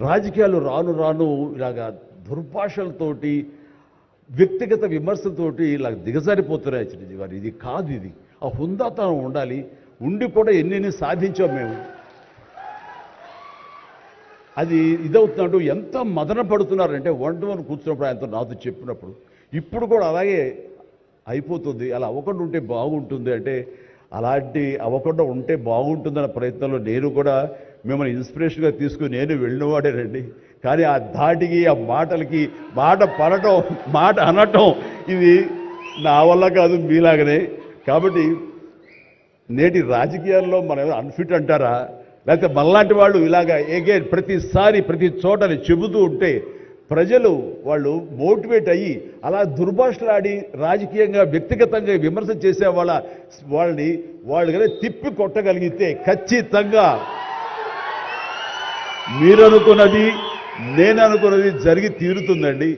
రాజకీయాలు రాను రాను ఇలాగా దుర్భాషలతోటి వ్యక్తిగత విమర్శలతోటి ఇలా దిగజారిపోతున్నాయి చిరంజీవి గారు. ఇది కాదు ఇది. ఆ హుందాతనం ఉండాలి. ఉండి కూడా ఎన్ని సాధించాం మేము. అది ఇదవుతున్నట్టు ఎంత మదన పడుతున్నారంటే వన్ టు వన్ కూర్చున్నప్పుడు ఆయనతో నాతో చెప్పినప్పుడు. ఇప్పుడు కూడా అలాగే అయిపోతుంది. అలా అవ్వకుండా ఉంటే బాగుంటుంది అంటే అలాంటి అవ్వకుండా ఉంటే బాగుంటుందన్న ప్రయత్నంలో నేను కూడా మిమ్మల్ని ఇన్స్పిరేషన్గా తీసుకుని నేను వెళ్ళినవాడేనండి కానీ ఆ ధాటికి ఆ మాటలకి మాట పడటం మాట అనటం ఇది నా వల్ల కాదు మీలాగనే. కాబట్టి నేటి రాజకీయాల్లో మనం అన్ఫిట్ అంటారా? లేకపోతే మళ్ళాంటి వాళ్ళు ఇలాగా ఏగే ప్రతిసారి ప్రతి చోటని చెబుతూ ఉంటే ప్రజలు వాళ్ళు మోటివేట్ అయ్యి అలా దుర్భాషలాడి రాజకీయంగా వ్యక్తిగతంగా విమర్శ చేసే వాళ్ళ వాళ్ళని వాళ్ళు కనుక తిప్పి కొట్టగలిగితే ఖచ్చితంగా మీరు అనుకున్నది నేను అనుకున్నది జరిగి తీరుతుందండి.